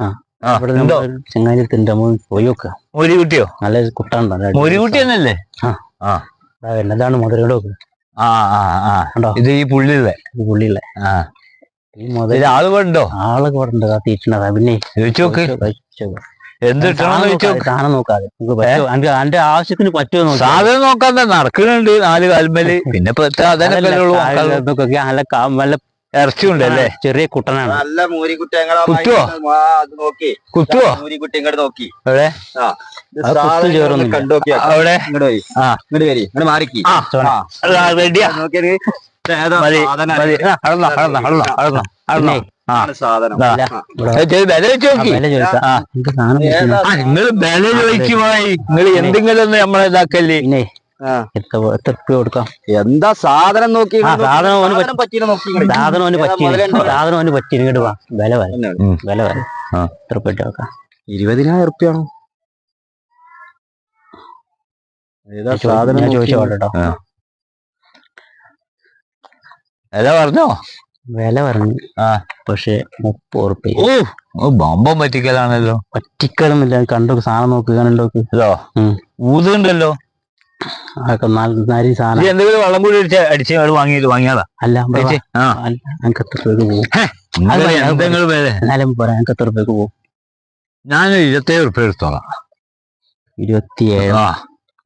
ആ. ഇവിടെ പോയി നോക്കുക മോരി കുട്ടിയോ നല്ല കുട്ടാണ്ടോ മോരി കുട്ടി തന്നെയല്ലേ? ആ. എന്നതാണ് മുതലോട് ആ ആ ഇത് ഈ ഈ പുള്ളിയിലെ ആ. ഈ മുതൽ ഇത് ആൾ വേണ്ടോ ആളൊക്കെ ഇവിടെ ഉണ്ട് തീറ്റുണ്ടതാ പിന്നെ എന്ത് സാധനം നോക്കാതെ ആവശ്യത്തിന് പറ്റുമോ സാധനം നടക്കുന്നുണ്ട്. നാല് കാൽമേൽ. പിന്നെ അതന്നെ ഉള്ളൂ നോക്കാനുള്ളൂ. നല്ല ഇറച്ചി ഉണ്ടല്ലേ ചെറിയ കുട്ടനാണ്. നല്ല മൂരിക്കുട്ടി ഞങ്ങളെ കുത്തുവോ? നോക്കി. കുത്തുവോ? മൂരിക്കുട്ടി ഇങ്ങോട്ട് നോക്കി. അവിടെ അവിടെ? ഇങ്ങോട്ട് വരി. ആ. ഇങ്ങോട്ട് വരി. ഇങ്ങോട്ട് മാറിക്കി. ആ ആ. റെഡിയാ. നോക്കിയത് നിങ്ങൾ വില പോയി നിങ്ങൾ എന്തെങ്കിലും ഒന്ന് നമ്മളെ ഇതാക്കല്ലേ. എത്ര എത്ര ഉറുപ്പ്യ കൊടുക്കാം? എന്താ സാധനം നോക്കി സാധനം ഓന് പറ്റി- നോക്കി സാധനം പറ്റി സാധനം അവന് പറ്റി ഇങ്ങോട്ട് വാ. വില വര. വില വര. ആ. എത്ര ഇട്ട് വെക്കാം ഇരുപതിനായിരം ഉറുപ്പ്യാണോ? ഏതാ സാധനം വില പറഞ്ഞോ? വില പറഞ്ഞു. ആ. പക്ഷെ മുപ്പത് ഉറുപ്പ്യ ഓ ഓ ബോംബം പറ്റിക്കലാണല്ലോ. പറ്റിക്കലൊന്നുമില്ല. കണ്ടോ സാധനം നോക്കുക കണ്ടോക്ക് ഊതുണ്ടല്ലോ. അതൊക്കെ ഇത് സാധനം. എന്തെങ്കിലും വെള്ളം കൂടി അടിച്ച് അടിച്ച് അത് അല്ല ഞങ്ങൾക്ക് എത്ര രൂപയ്ക്ക് പോകും നിങ്ങൾ അത് അത് എന്തെങ്കിലും വില. എന്നാലും പറയാം ഞങ്ങൾക്ക് എത്ര രൂപയ്ക്ക് പോകും ഞാൻ ഇരുപത്തേഴ് ഉറുപ്പ്യ എടുത്തോളാം. ഇരുപത്തിയേഴ്? ചോദിച്ചോട്ടോ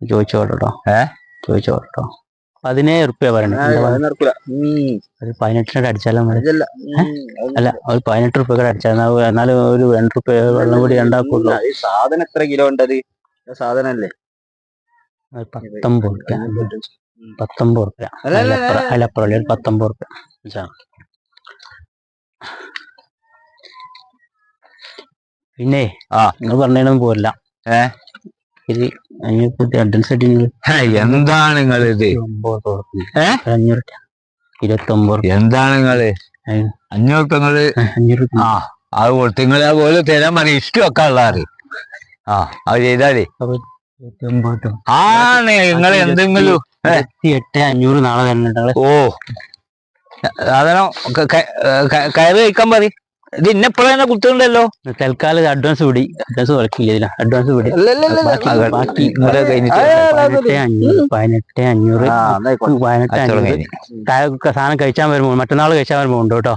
ചോദിച്ചോ കേട്ടോ ഏ? ചോദിച്ചോ കേട്ടോ പതിനേഴ് പറയണേ. അത്. ഒരു പതിനെട്ടിനോട് അടിച്ചാലും അല്ല ഒരു പതിനെട്ട് റുപ്യ കൂടെ അടിച്ചാൽ എന്നാലും ഒരു രണ്ട് റുപ്യ വെള്ളം കൂടി ഉണ്ടാക്കുള്ളൂ ഈ സാധനം എത്ര കിലോ ഉണ്ടത്? സാധനം അല്ലേ ഒരു പത്തൊമ്പത് റുപ്യ പത്തൊമ്പത് റുപ്യ അല്ല, അല്ല, അല്ല. അതിലപ്പുറം ഒരു പത്തൊമ്പത് റുപ്യ പിന്നെ ആ. നിങ്ങൾ പറഞ്ഞൊന്നും പോരല്ല? ഇത് അഡ്വാൻസ് ആയിട്ട് എന്താണ് നിങ്ങൾ ഇത്? അഞ്ഞൂറ് ഇരുപത്തി ഒമ്പത് എന്താണ് നിങ്ങൾ. അഞ്ഞൂറ് നിങ്ങൾ? അഞ്ഞൂറ് ആ അത് കൊടുത്ത് നിങ്ങൾ അതുപോലെ തരാൻ മതി ഇഷ്ടം ഒക്കെ ഉള്ളാറ് ആ അത് ചെയ്താലേ. ആണ് നിങ്ങൾ എന്തെങ്കിലും ഇരുപത്തി എട്ട് അഞ്ഞൂറ് നാളെ ഓ. സാധനം കയറി കഴിക്കാൻ മതി. ഇത് ഇന്നെപ്പോഴും തന്നെ കുത്തുണ്ടല്ലോ തൽക്കാലം അഡ്വാൻസ് കൂടി അഡ്വാൻസ് കുറക്കില്ല ഇതിന്. അഡ്വാൻസ് കൂടി ബാക്കി പതിനെട്ട് അഞ്ഞൂറ് പതിനെട്ട് അഞ്ഞൂറ് അഞ്ഞൂറ്. സാധനം കഴിച്ചാൽ വരുമ്പോ മറ്റന്നാൾ കഴിച്ചാൽ വരുമ്പോ ഉണ്ട് കേട്ടോ